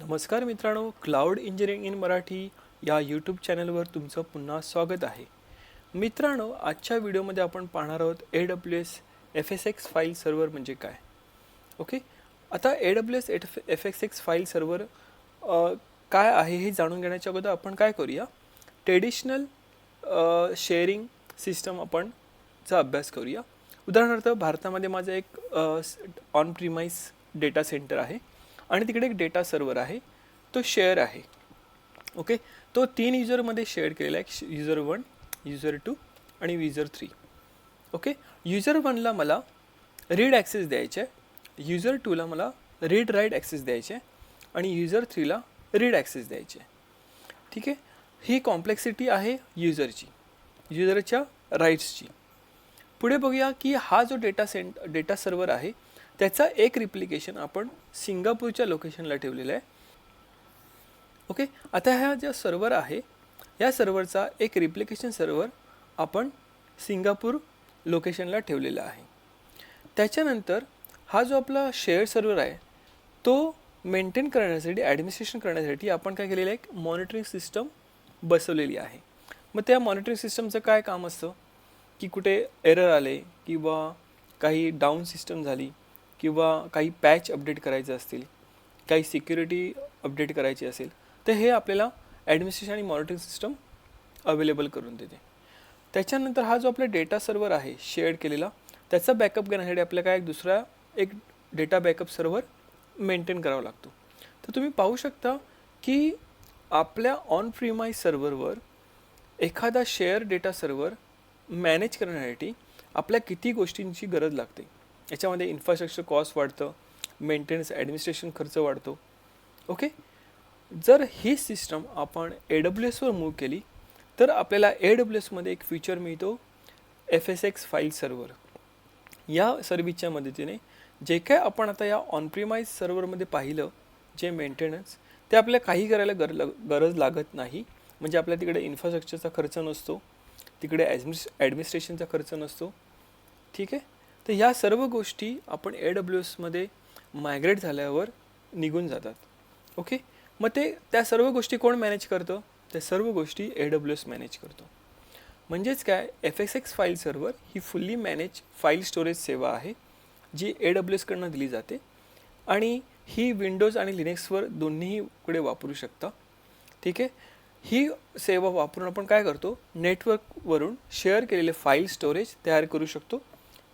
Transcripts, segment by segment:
नमस्कार मित्रांनो cloud engineering in Marathi या यूट्यूब चॅनलवर तुमचं पुन्हा स्वागत आहे. मित्रांनो आजच्या व्हिडिओमध्ये आपण पाहणार आहोत A W S F S X file server म्हणजे काय? ओके आता A W S F F X X file server काय आहे हे जाणून घेण्याच्या अगोदर आपण काय करूया? ट्रेडिशनल शेअरिंग सिस्टम आपण चा अभ्यास करूया. उदाहरणार्थ भारतामध्ये माझं एक ऑन प्रिमाइस डेटा सेंटर आहे. आणि तिकडे एक डेटा सर्वर आहे तो शेअर आहे. ओके? तो तीन युजरमध्ये शेअर केलेला आहे युजर वन युजर टू आणि युजर थ्री. ओके? युजर वनला मला रीड ॲक्सेस द्यायचे आहे युजर टूला मला रीड राईट ॲक्सेस द्यायचे आहे आणि युजर थ्रीला रीड ॲक्सेस द्यायचे आहे. ठीक आहे? ही कॉम्प्लेक्सिटी आहे युजरची युजरच्या राईट्सची पुढे बघूया की हा जो डेटा सेंट डेटा सर्वर आहे त्याचा एक रिप्लिकेशन आपण सिंगापूरच्या लोकेशनला ठेवलेला आहे. ओके आता ह्या ज्या सर्वर आहे या सर्वरचा एक रिप्लिकेशन सर्वर आपण सिंगापूर लोकेशनला ठेवलेला आहे. त्याच्यानंतर हा जो आपला शेअर सर्वर आहे तो मेंटेन करण्यासाठी ॲडमिनिस्ट्रेशन करण्यासाठी आपण काय केलेलं आहे एक मॉनिटरिंग सिस्टम बसवलेली आहे. मग त्या मॉनिटरिंग सिस्टमचं काय काम असतं? की कुठे एरर आले किंवा काही डाऊन सिस्टम झाली किंवा काही पॅच अपडेट करायचे असतील काही सिक्युरिटी अपडेट करायची असेल तर हे आपल्याला ॲडमिनिस्ट्रेशन आणि मॉनिटरिंग सिस्टम अवेलेबल करून देते. त्याच्यानंतर हा जो आपला डेटा सर्वर आहे शेअर्ड केलेला त्याचा बॅकअप घेण्यासाठी आपल्याला काय एक दुसरा एक डेटा बॅकअप सर्वर मेंटेन करावा लागतो. तर तुम्ही पाहू शकता की आपल्या ऑन फ्रीमाय सर्व्हरवर एखादा शेअर डेटा सर्वर मॅनेज करण्यासाठी आपल्या किती गोष्टींची गरज लागते. याच्यामध्ये इन्फ्रास्ट्रक्चर कॉस्ट वाढतं मेंटेनन्स ॲडमिनिस्ट्रेशन खर्च वाढतो. ओके जर ही सिस्टम आपण ए डब्ल्यू एसवर मूव्ह केली तर आपल्याला ए डब्ल्यू एसमध्ये एक फीचर मिळतो F S X file server या सर्व्हिसच्या मदतीने जे काय आपण आता या ऑनप्रिमाइज सर्व्हरमध्ये पाहिलं जे मेंटेनन्स ते आपल्याला काही करायला गर गरज लागत नाही. म्हणजे आपल्या तिकडे इन्फ्रास्ट्रक्चरचा खर्च नसतो तिकडे ॲडमिस ॲडमिनिस्ट्रेशनचा खर्च नसतो. ठीक आहे? तर ह्या सर्व गोष्टी आपण ए डब्ल्यू एसमध्ये मायग्रेट झाल्यावर निघून जातात. ओके मग ते त्या सर्व गोष्टी कोण मॅनेज करतं? त्या सर्व गोष्टी ए डब्ल्यू एस मॅनेज करतो. म्हणजेच काय? F S X file server ही फुल्ली मॅनेज फाईल स्टोरेज सेवा आहे जी ए डब्ल्यू एसकडनं दिली जाते. आणि ही विंडोज आणि लिनेक्सवर दोन्हीकडे वापरू शकता. ठीक आहे? ही सेवा वापरून आपण काय करतो? नेटवर्कवरून शेअर केलेले फाईल स्टोरेज तयार करू शकतो.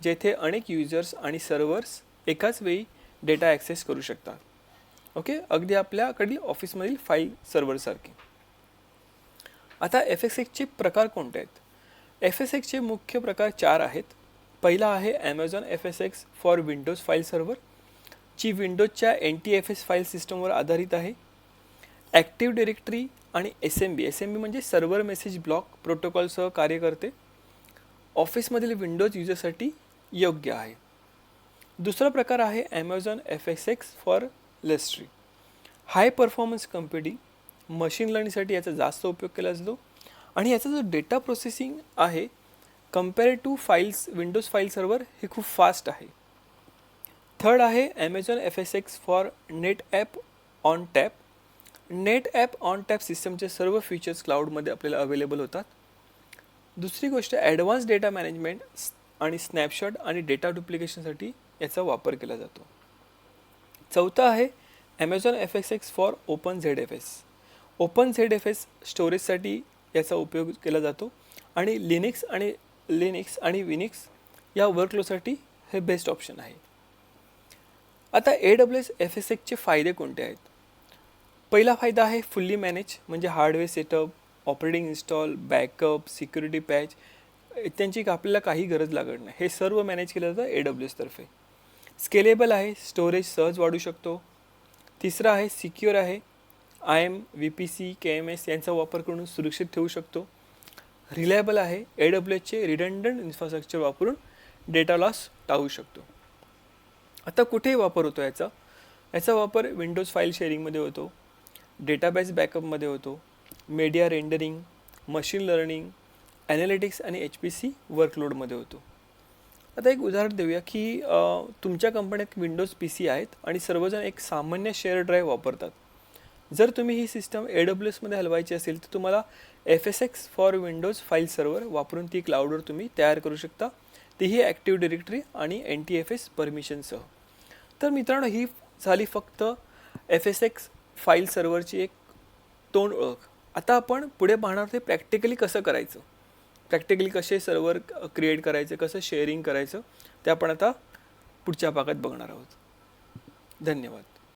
जेथे अनेक युजर्स आणि सर्व्हर्स एकाच वेळी डेटा ॲक्सेस करू शकतात. ओके अगदी आपल्याकडील ऑफिसमधील फाईल सर्व्हरसारखे आता एफ एस एक्सचे प्रकार कोणते आहेत? एफ एस एक्सचे मुख्य प्रकार चार आहेत. पहिला आहे Amazon F S X for Windows file server G विंडोजच्या N T F S file सिस्टमवर आधारित आहे. ॲक्टिव्ह डिरेक्टरी आणि S M B S M B म्हणजे सर्व्हर मेसेज ब्लॉक प्रोटोकॉलसह कार्य करते. ऑफिसमधील विंडोज युजरसाठी योग्य आहे. दुसरा प्रकार आहे Amazon F S X for Lustre high performance computing machine लर्निंगसाठी याचा जास्त उपयोग केला जातो आणि याचा जो डेटा प्रोसेसिंग आहे compare to files Windows file server हे खूप फास्ट आहे. थर्ड आहे Amazon F S X for NetApp ONTAP NetApp ONTAP सिस्टमचे सर्व फीचर्स क्लाउडमध्ये आपल्याला अवेलेबल होतात. दुसरी गोष्ट ॲडव्हान्स डेटा मॅनेजमेंट आणि स्नॅपशॉट आणि डेटा डुप्लिकेशनसाठी याचा वापर केला जातो. चौथा आहे Amazon F S X for open Z F S open Z F S स्टोरेजसाठी याचा उपयोग केला जातो आणि लिनिक्स आणि लिनिक्स आणि विनिक्स या वर्कलोसाठी हे बेस्ट ऑप्शन आहे. आता A W S F S एक्सचे फायदे कोणते आहेत? पहिला फायदा आहे फुल्ली मॅनेज म्हणजे hardware setup operating install backup security patch त्यांची आपल्याला काही गरज लागत नाही. हे सर्व मॅनेज केलं जातं ए डब्ल्यू एसतर्फे स्केलेबल आहे स्टोरेज सहज वाढू शकतो. तिसरा आहे सिक्युअर आहे. I M V P C K M S यांचा वापर करून सुरक्षित ठेवू शकतो. रिलायबल आहे ए डब्ल्यू एसचे रिडंडंट इन्फ्रास्ट्रक्चर वापरून डेटा लॉस टाळू शकतो. आता कुठेही वापर होतो याचा? याचा वापर विंडोज फाईल शेअरिंगमध्ये होतो. डेटाबेस बॅकअपमध्ये होतो. Media rendering machine learning analytics आणि एच पी सी वर्कलोडमध्ये होतो. आता एक उदाहरण देऊया की तुमच्या कंपनीत विंडोज पी सी आहेत आणि सर्वजण एक सामान्य शेअर ड्राईव्ह वापरतात. जर तुम्ही ही सिस्टम ए डब्ल्यू एसमध्ये हलवायची असेल तर तुम्हाला F S X for Windows file server वापरून ती क्लाउडवर तुम्ही तयार करू शकता. तीही ॲक्टिव्ह डिरेक्टरी आणि एन टी एफ एस परमिशनसह तर मित्रांनो ही झाली फक्त एफ एस एक्स फाईल सर्व्हरची एक तोंड ओळख. आता आपण पुढे पाहणार ते प्रॅक्टिकली कसं करायचं. प्रॅक्टिकली कसे सर्व्हर क्रिएट करायचे कसं शेअरिंग करायचं ते आपण आता पुढच्या भागात बघणार आहोत. धन्यवाद.